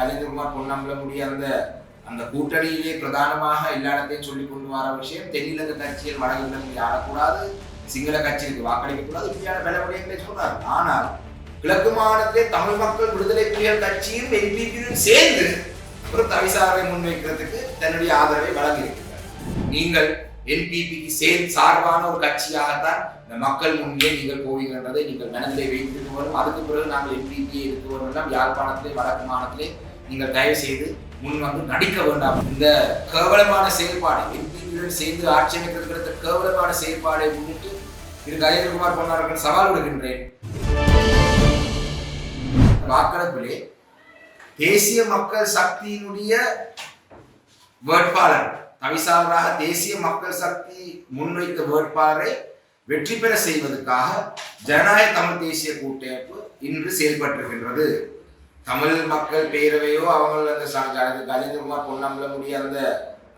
கஜேந்திரகுமார் பொன்னம்பலமுடைய அந்த அந்த கூட்டணியிலே பிரதானமாக எல்லா இடத்தையும் சொல்லி கொண்டு வர விஷயம் தென்னிலங்க கட்சியில் வடகிழக்கு ஆடக்கூடாது சிங்கள கட்சிக்கு வாக்களிக்க கூடாது இப்படியான பல விடயங்களை சொன்னார் ஆனால் கிழக்கு மாநிலத்திலே தமிழ் மக்கள் விடுதலை புலிகள் கட்சியும் என்பிபியும் சேர்ந்து ஒரு தவிசாரை முன்வைக்கிறதுக்கு தன்னுடைய ஆதரவை வழங்கியிருக்கிறார். நீங்கள் என்பிபிக்கு சேர் சார்பான ஒரு கட்சியாகத்தான் இந்த மக்கள் முன்னே நீங்கள் போவீங்கன்றதை நீங்கள் மனதிலே வைத்திருக்க வரும் அதுக்கு பிறகு நாங்கள் என்பிபியை இருக்க வரும் யாழ்ப்பாணத்திலே வடக்கு மாநிலத்திலே நீங்கள் தயவு செய்து முன் வந்து நடிக்க வேண்டாம். இந்த கேவலமான செயல்பாடு என்பிபியுடன் சேர்ந்து ஆட்சி அமைக்கிறது கேவலமான செயல்பாடை முன்னிட்டு திரு. கஜேந்திரகுமார் பொன்னார்கள் சவால் விடுகின்றேன். வாக்களிப்பிலே தேசிய மக்கள் சக்தியினுடைய வேட்பாளர் தவிசாளராக தேசிய மக்கள் சக்தி முன்வைத்த வேட்பாளரை வெற்றி பெற செய்வதற்காக ஜனநாயக தமிழ் தேசிய கூட்டமைப்பு இன்று செயல்பட்டிருக்கின்றது. தமிழ் மக்கள் பேரவையோ அவங்க அந்த ச- பொன்னம்பல முடிய அந்த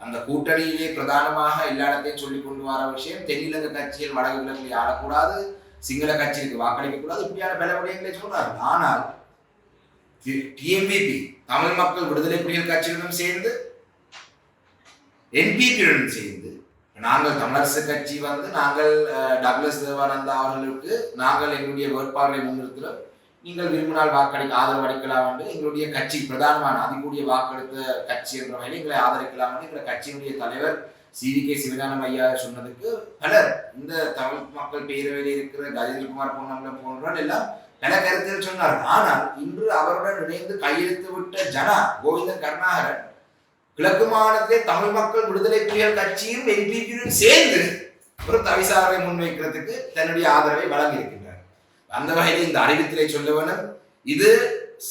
அந்த கூட்டணியிலே பிரதானமாக எல்லா இடத்தையும் சொல்லி கொண்டு வர விஷயம் தென்னிலங்க கட்சியில் வடகிழக்கில் ஆடக்கூடாது சிங்கள கட்சிக்கு வாக்களிக்க கூடாது இப்படியான பல விடயங்களை சொல்றாரு ஆனால் டிஎம்பிபி தமிழ் மக்கள் விடுதலை புலிகள் கட்சியுடன் சேர்ந்து என்பிபியுடன் சேர்ந்து நாங்கள் தமிழரசு கட்சி வந்து நாங்கள் அஹ், டக்ளஸ் தேவானந்தா அவர்களுக்கு நாங்கள் எங்களுடைய வேட்பாளரை முன்னிறுத்துகிறோம். நீங்கள் விரும்பினால் வாக்களிக்க ஆதரவு அளிக்கலாம் என்று எங்களுடைய கட்சி பிரதானமான அதிகூடிய வாக்களித்த கட்சி என்ற வகையில் எங்களை ஆதரிக்கலாம் என்று எங்கள் கட்சியினுடைய தலைவர் சி. வி. கே. சிவஞானம் ஐயா சொன்னதுக்கு பலர் இந்த தமிழ் மக்கள் பேரவையில் இருக்கிற கஜேந்திரகுமார் பொன்னம்பலம் போன்றவர்கள் எல்லாம் பல கருத்தில் சொன்னார். ஆனால் இன்று அவருடன் இணைந்து கையெழுத்து விட்ட ஜனா கோவிந்தன் கருணாகரன் கிழக்கு மாநிலத்திலே தமிழ் மக்கள் விடுதலை புலிகள் கட்சியும் என்பிபியுடன் சேர்ந்து ஒரு தவிசாரை முன்வைக்கிறதுக்கு தன்னுடைய ஆதரவை வழங்கியிருக்கிறது அந்த வகையில் இந்த அறிவித்திலே சொல்ல இது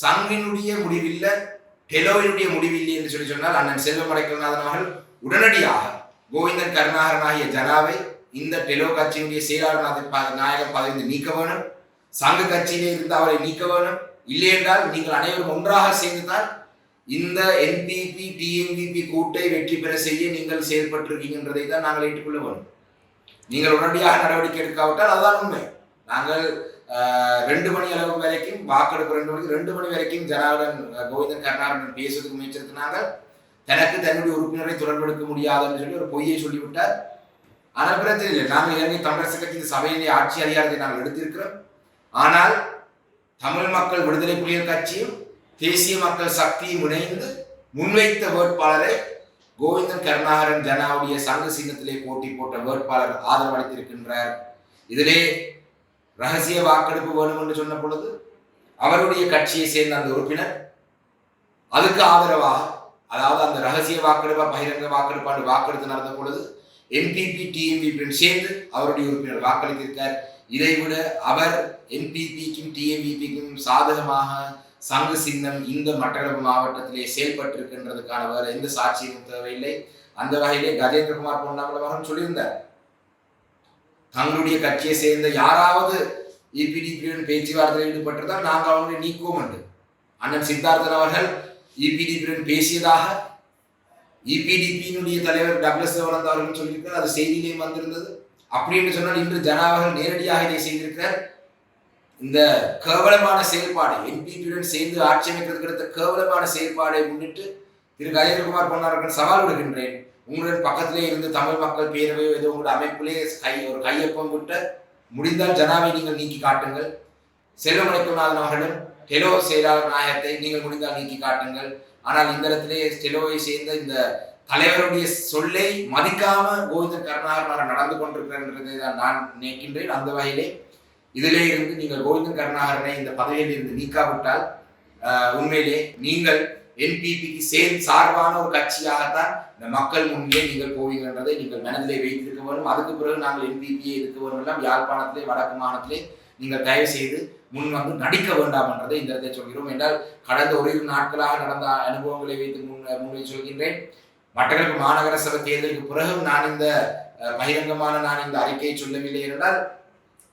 சங்கினுடைய முடிவில்ல டெலோவினுடைய முடிவில்லை என்று சொல்லி சொன்னால் அண்ணன் செல்வம் அடைக்கல்நாதன் அவர்கள் உடனடியாக கோவிந்தன் கருணாகரன் ஆகிய ஜனாவை இந்த டெலோ கட்சியினுடைய செயலாளர் ப- நாயகர் பதவி நீக்க வேணும். சங்க கட்சியிலே இருந்து அவரை நீக்க வேணும். இல்லை என்றால் நீங்கள் அனைவரும் ஒன்றாக சேர்ந்துதான் இந்த என்பிபி டிஎன்பிபி கூட்டை வெற்றி பெற செய்ய நீங்கள் செயல்பட்டிருக்கீங்கன்றதை தான் நாங்கள் ஏற்றுக்கொள்ள வேணும். நீங்கள் உடனடியாக நடவடிக்கை எடுக்காவிட்டால் அதுதான் உண்மை. நாங்கள் ரெண்டு மணி அளவு வரைக்கும் வாக்கெடுப்பு ரெண்டு மணிக்கு ரெண்டு மணி வரைக்கும் ஜனாவுடன் கோவிந்தன் கருணாகரன் பேசுவதற்கு முயற்சித்திருக்கிறாங்க தனக்கு தன்னுடைய உறுப்பினரை தொடர்பெடுக்க முடியாதுன்னு சொல்லி ஒரு பொய்யை சொல்லிவிட்டார். ஆனால் பிரச்சனை இல்லை நாங்கள் இலங்கை தமிழரசு கட்சியின் சபையிலே ஆட்சி அதிகாரத்தை நாங்கள் எடுத்திருக்கிறோம். ஆனால் தமிழ் மக்கள் விடுதலை புலிகள் கட்சியும் தேசிய மக்கள் சக்தியும் இணைந்து முன்வைத்த வேட்பாளரை கோவிந்தன் கருணாகரன் ஜனாவுடைய சங்க சின்னத்திலே போட்டி போட்ட வேட்பாளர் ஆதரவளித்திருக்கின்றார் இதிலே ரகசிய வாக்கெடுப்பு வேணும் என்று சொன்ன பொழுது அவருடைய கட்சியை சேர்ந்த அந்த உறுப்பினர் அதுக்கு ஆதரவாக அதாவது அந்த ரகசிய வாக்கெடுப்பா பகிரங்க வாக்கெடுப்பாண்டு வாக்கெடுத்து நடந்த பொழுது என்பிபி டிஎம்பிபியுடன் சேர்ந்து அவருடைய உறுப்பினர் வாக்களித்திருக்கார். இதைவிட அவர் என்பிபிக்கும் டிஎம்பிபிக்கும் சாதகமாக சங்கு சின்னம் இந்த மட்டக்களப்பு மாவட்டத்திலே செயல்பட்டிருக்கின்றதுக்கான வேறு எந்த சாட்சியும் தேவையில்லை. அந்த வகையிலே கஜேந்திரகுமார் பொன்னம்பலம் அவர்கள் சொல்லியிருந்தார். தங்களுடைய கட்சியை சேர்ந்த யாராவது இபிடிபியுடன் பேச்சுவார்த்தையில் ஈடுபட்டிருந்தால் நாங்கள் அவங்களை நீக்குவோம் என்று. அண்ணன் சித்தார்த்தன் அவர்கள் இபிடிபியுடன் பேசியதாக இபிடிபியினுடைய தலைவர் டக்ளஸ் தேவானந்த் அவர்கள் சொல்லியிருக்கிறார் அது செய்தியிலே வந்திருந்தது. அப்படி என்று சொன்னால் இன்று ஜனாவர்கள் நேரடியாக இதை செய்திருக்கிறார். இந்த கேவலமான செயல்பாடு என்பிபியுடன் சேர்ந்து ஆட்சி அமைக்கிறதுக்கு எடுத்த கேவலமான செயல்பாடை முன்னிட்டு திரு கஜேந்திரகுமார் பொன்னார்கள் சவால் விடுகின்றேன். உங்களுடன் பக்கத்திலே இருந்து தமிழ் மக்கள் பேரவை ஏதோ உங்களுடைய அமைப்பிலே கை ஒரு கையொப்பம் விட்ட முடிந்தால் ஜனாவை நீங்கள் நீக்கி காட்டுங்கள். செல்வமணிக்குநாதன் அவர்களும் டெலோ செயலாளர் நாயகத்தை நீங்கள் முடிந்தால் நீக்கி காட்டுங்கள். ஆனால் இந்த இடத்திலே டெலோவை சேர்ந்த இந்த தலைவருடைய சொல்லை மதிக்காம கோவிந்தன் கருணாகரன் நடந்து கொண்டிருக்கிறதை தான் நான் நினைக்கின்றேன். அந்த வகையிலே இதிலே இருந்து நீங்கள் கோவிந்தன் கருணாகரனை இந்த பதவியில் இருந்து நீக்காவிட்டால் உண்மையிலே நீங்கள் என்பிபிக்கு சேர்ந்து சார்பான ஒரு கட்சியாகத்தான் இந்த மக்கள் முன்னே நீங்கள் போவீங்கன்றதை நீங்கள் மனதிலே வைத்திருக்க வேண்டும். அதுக்கு பிறகு நாங்கள் என்பிபியை இருக்க வேண்டும் எல்லாம் யாழ்ப்பாணத்திலே வடக்கு மாநிலத்திலே நீங்கள் தயவு செய்து முன் வந்து நடிக்க வேண்டாம் என்றதை இந்த இடத்தை சொல்கிறோம். என்றால் கடந்த ஓரிரு நாட்களாக நடந்த அனுபவங்களை வைத்து முன் முன்வை சொல்கின்றேன். மட்டக்களப்பு மாநகர சபை தேர்தலுக்கு பிறகும் நான் இந்த பகிரங்கமான நான் இந்த அறிக்கையை சொல்லவில்லை என்றால்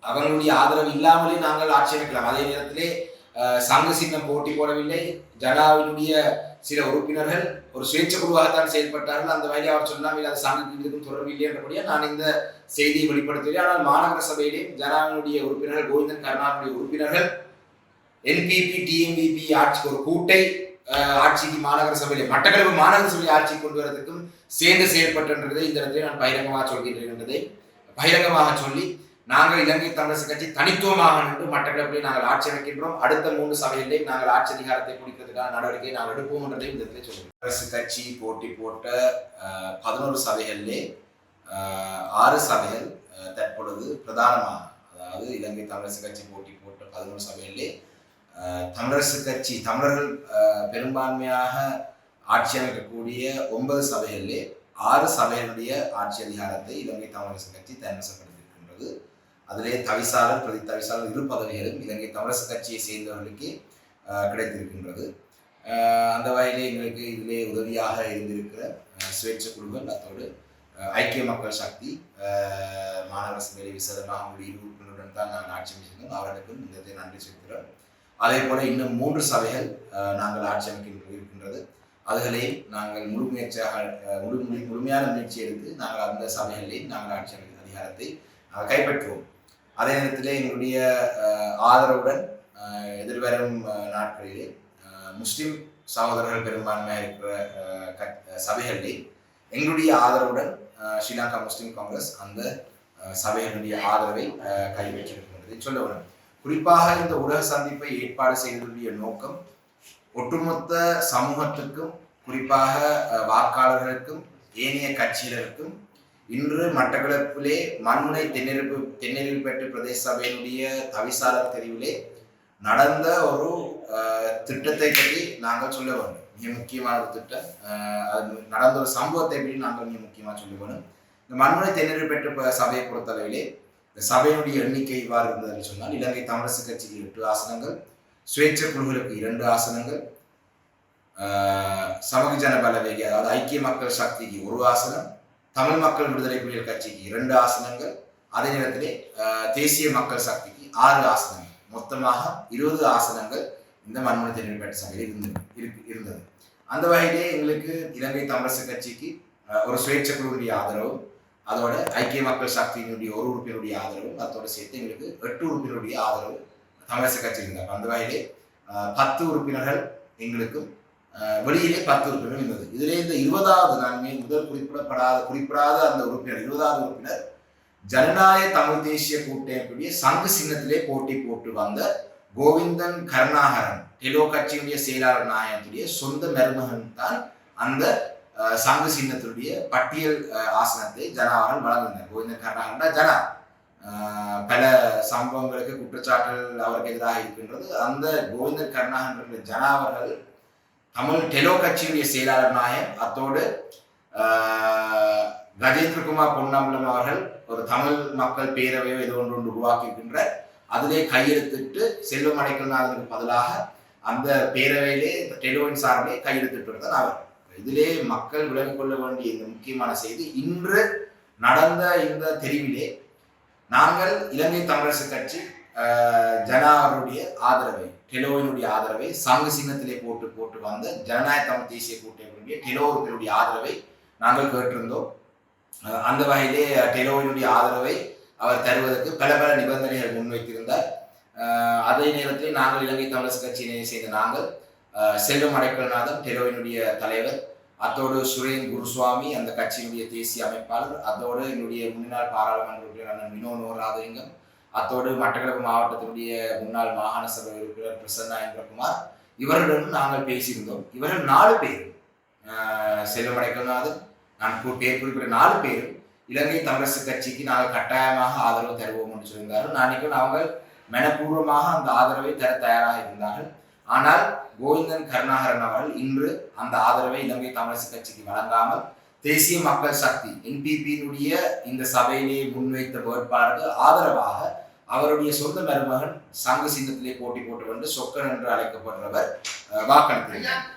அவர்களுடைய ஆதரவு இல்லாமலே நாங்கள் ஆட்சி அமைக்கலாம். அதே நேரத்திலே சங்க சின்னம் போட்டி போடவில்லை. ஜனாவினுடைய சில உறுப்பினர்கள் ஒரு சுயேட்சை குழுவாகத்தான் செயல்பட்டார்கள். அந்த வகையில் அவர் சொன்னால் அது சங்கத்துக்கு இதுக்கும் தொடர்பில்லை என்றபடியே நான் இந்த செய்தியை வெளிப்படுத்தவில்லை ஆனால் மாநகர சபையிலேயும் ஜனாவினுடைய உறுப்பினர்கள் கோவிந்தன் கருணாவுடைய உறுப்பினர்கள் என்பிபி டிஎம்பிபி ஆட்சி ஒரு கூட்டை ஆட்சிக்கு மாநகர சபையிலே மட்டக்களப்பு மாநகர சபை ஆட்சி கொண்டு வரதுக்கும் சேர்ந்து செயல்பட்டுன்றதை இந்த இடத்துல நான் பகிரங்கமாக சொல்கின்றேன் என்பதை பகிரங்கமாக சொல்லி நாங்கள் இலங்கை தமிழரசு கட்சி தனித்துவமாக நின்று மட்டக்களப்பிலே நாங்கள் ஆட்சி அமைக்கின்றோம். அடுத்த மூன்று சபையிலே நாங்கள் ஆட்சி அதிகாரத்தை குடிக்கிறதுக்கான நடவடிக்கை நாங்கள் எடுப்போம் என்றதை இந்த இடத்துல சொல்லுவோம் அரசு கட்சி போட்டி போட்ட பதினோரு சபைகளிலே ஆறு சபைகள் தற்பொழுது பிரதானமாக அதாவது இலங்கை தமிழரசு கட்சி போட்டி போட்ட பதினோரு சபைகளிலே தமிழரசு கட்சி தமிழர்கள் பெரும்பான்மையாக ஆட்சி அமைக்கக்கூடிய ஒன்பது சபைகளிலே ஆறு சபைகளுடைய ஆட்சி அதிகாரத்தை இலங்கை தமிழரசு கட்சி தன்வசப்படுத்தியிருக்கின்றது. அதிலே தவிசாளர் பிரதி தவிசாளர் இரு பதவிகளும் இலங்கை தமிழரசு கட்சியை சேர்ந்தவர்களுக்கு கிடைத்திருக்கின்றது. அந்த வகையிலே எங்களுக்கு இதிலே உதவியாக இருந்திருக்கிற சுயேட்சை குழுக்கள் அத்தோடு ஐக்கிய மக்கள் சக்தி மாநகரசு மேலே விசதமாக அவங்களுடைய இரு உறுப்பினருடன் தான் நாங்கள் ஆட்சி அமைச்சிருந்தோம் அவர்களுக்கும் இந்த நன்றி செலுத்துகிறோம். அதே போல இன்னும் மூன்று சபைகள் நாங்கள் ஆட்சி அமைக்க இருக்கின்றது. அதுகளையும் நாங்கள் முழு முயற்சியாக முழு முழுமையான முயற்சி எடுத்து நாங்கள் அந்த சபைகளிலேயும் நாங்கள் ஆட்சி அமைக்கும் அதிகாரத்தை கைப்பற்றுவோம். அதே நேரத்தில் எங்களுடைய ஆதரவுடன் எதிர்வரும் நாட்களிலே முஸ்லீம் முஸ்லிம் சகோதரர்கள் பெரும்பான்மையாக இருக்கிற அஹ், சபைகளிலே எங்களுடைய ஆதரவுடன் ஸ்ரீலங்கா முஸ்லிம் காங்கிரஸ் அந்த சபைகளுடைய ஆதரவை கைப்பற்றியிருக்கின்றது சொல்ல வேண்டும் குறிப்பாக இந்த ஊடக சந்திப்பை ஏற்பாடு செய்ததுடைய நோக்கம் ஒட்டுமொத்த சமூகத்துக்கும் குறிப்பாக வாக்காளர்களுக்கும் ஏனைய கட்சியினருக்கும் இன்று மட்டக்களப்பிலே மண்முனை தென்னெருப்பு தென்னெருப்பு பிரதேச சபையினுடைய தவிசாளர் தெரிவிலே நடந்த ஒரு திட்டத்தை பற்றி நாங்கள் சொல்ல வேண்டும். மிக முக்கியமான ஒரு திட்டம். அது நடந்த ஒரு சம்பவத்தை பற்றி நாங்கள் மிக முக்கியமாக சொல்ல வேண்டும். இந்த மண்முனை தென்னெருப்பு ப- சபையை பொறுத்தளவிலே இந்த சபையினுடைய எண்ணிக்கை இவ்வாறு இருந்ததுன்னு சொன்னால் இலங்கை தமிழரசு கட்சிக்கு எட்டு ஆசனங்கள் சுயேட்சை குழுக்களுக்கு இரண்டு ஆசனங்கள் சமூக ஜன பலவேகி அதாவது ஐக்கிய மக்கள் சக்திக்கு ஒரு ஆசனம் தமிழ் மக்கள் விடுதலை புலிகள் கட்சிக்கு இரண்டு ஆசனங்கள் அதே நேரத்திலே தேசிய மக்கள் சக்திக்கு ஆறு ஆசனங்கள். மொத்தமாக இருபது ஆசனங்கள் இந்த மண்மனை தென்னிப்பேட்டை சபையில் இருந்தது இருக்கு- இருந்தது. அந்த வகையிலே எங்களுக்கு இலங்கை தமிழரசு கட்சிக்கு ஒரு சுயேட்சை குழுவுடைய ஆதரவும் அதோட ஐக்கிய மக்கள் சக்தியினுடைய ஒரு உறுப்பினருடைய ஆதரவும் அதோட சேர்த்து எங்களுக்கு எட்டு உறுப்பினருடைய ஆதரவு தமிழரசு கட்சி இருந்தார் அந்த வகையிலே பத்து உறுப்பினர்கள் எங்களுக்கும் வெளியிலே பத்து என்பது. இருந்தது இதிலே இந்த இருபதாவது நான் முதல் குறிப்பிடப்படாத குறிப்பிடாத அந்த உறுப்பினர் இருபதாவது உறுப்பினர் ஜனநாயக தமிழ் தேசிய கூட்டமைப்புடைய சங்கு சின்னத்திலே போட்டி போட்டு வந்த கோவிந்தன் கருணாகரன் டெலோ கட்சியினுடைய செயலாளர் நாயகத்துடைய சொந்த மருமகன் தான் அந்த சங்கு சின்னத்துடைய பட்டியல் ஆசனத்தை ஜனாவரன் வழங்கினார் கோவிந்தன் கருணாகரன் ஜனா. பல சம்பவங்களுக்கு குற்றச்சாட்டுகள் அவருக்கு எதிராக இருக்கின்றது. அந்த கோவிந்தன் கருணாகரன் ஜனாவர்கள் தமிழ் டெலோ கட்சியுடைய செயலாளர் நாயம் அத்தோடு கஜேந்திரகுமார் பொன்னம்பலம் அவர்கள் ஒரு தமிழ் மக்கள் பேரவையோ ஏதோ ஒன்று ஒன்று உருவாக்கியிருக்கின்ற அதிலே கையெழுத்திட்டு செல்வம் அடைக்கல்நாதனுக்கு பதிலாக அந்த பேரவையிலே டெலோவின் சார்பிலே கையெழுத்திட்டு அவர். இதிலே மக்கள் விளங்கிக் கொள்ள வேண்டிய இந்த முக்கியமான செய்தி இன்று நடந்த இந்த தெரிவிலே நாங்கள் இலங்கை தமிழரசு கட்சி ஆஹ், அவருடைய ஆதரவை டெலோவினுடைய ஆதரவை சங்கு சின்னத்திலே போட்டு போட்டு வந்த ஜனநாயக தமிழ் தேசிய கூட்டமைப்பினுடைய டெலோவினுடைய ஆதரவை நாங்கள் கேட்டிருந்தோம். அந்த வகையிலே டெலோவினுடைய ஆதரவை அவர் தருவதற்கு பல பல நிபந்தனைகள் முன்வைத்திருந்தார். அதே நேரத்தில் நாங்கள் இலங்கை தமிழர் கட்சியினை சேர்ந்த நாங்கள் செல்வம் அடைக்கல்நாதன் டெலோவினுடைய தலைவர் அத்தோடு சுரேன் குருசுவாமி அந்த கட்சியினுடைய தேசிய அமைப்பாளர் அதோடு என்னுடைய முன்னாள் பாராளுமன்ற உறுப்பினர் அண்ணன் வினோ நோராதலிங்கம் அத்தோடு மட்டக்களப்பு மாவட்டத்தினுடைய முன்னாள் மாகாண சபை உறுப்பினர் பிரசன்னா இந்திரகுமார் இவர்களுடன் நாங்கள் பேசியிருந்தோம். இவர்கள் நாலு பேர் அஹ் நான் பேர் குறிப்பிட்ட நாலு பேரும் இலங்கை தமிழரசு கட்சிக்கு நாங்கள் கட்டாயமாக ஆதரவு தருவோம் என்று சொல்லியிருந்தார்கள். நான் அவங்க மனப்பூர்வமாக அந்த ஆதரவை தர தயாராக இருந்தார்கள். ஆனால் கோவிந்தன் கருணாகரன் அவர்கள் இன்று அந்த ஆதரவை இலங்கை தமிழரசு கட்சிக்கு வழங்காமல் தேசிய மக்கள் சக்தி என்பிபியினுடைய இந்த சபையிலே முன்வைத்த வேட்பாளருக்கு ஆதரவாக அவருடைய சொந்த மருமகன் சங்க சின்னத்திலே போட்டி போட்டு வந்து சொக்கன் என்று அழைக்கப்படுறவர் வாக்களித்தார்.